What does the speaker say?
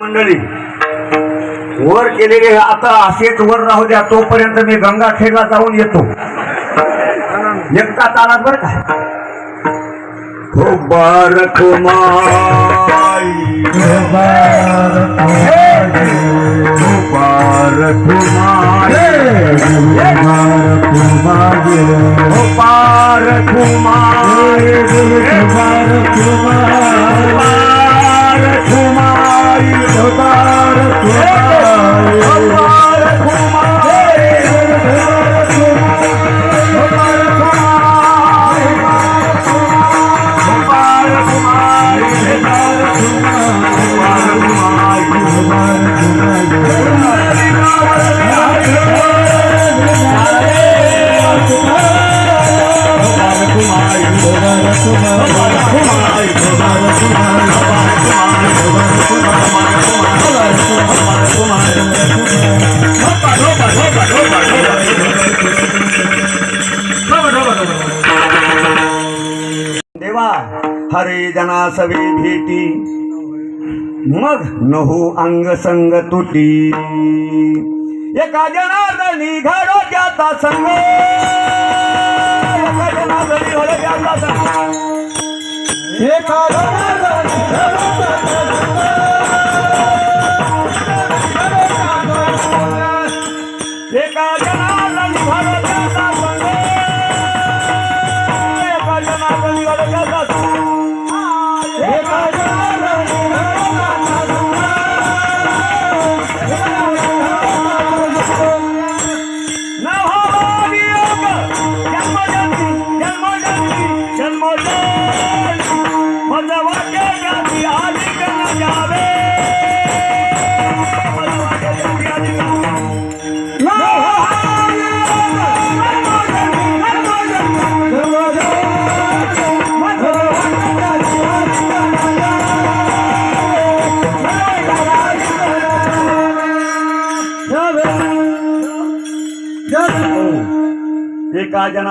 मंडळी वर केलेले आता असेच वर राहू द्या तोपर्यंत मी गंगाखेडला जाऊन येतो. एकटा तालात बर का? हो बारक माई. बारक माई. बारक माई. देवा हरे जना सवे भेटी। मग? नहू अंग संग तुटी. एका जनार्दनी घडो त्याचा संग. एका जनार्दनी घडो त्याचा संग. एका जनार्दनी घडो त्याचा संग. एका जनार्दनी एका जना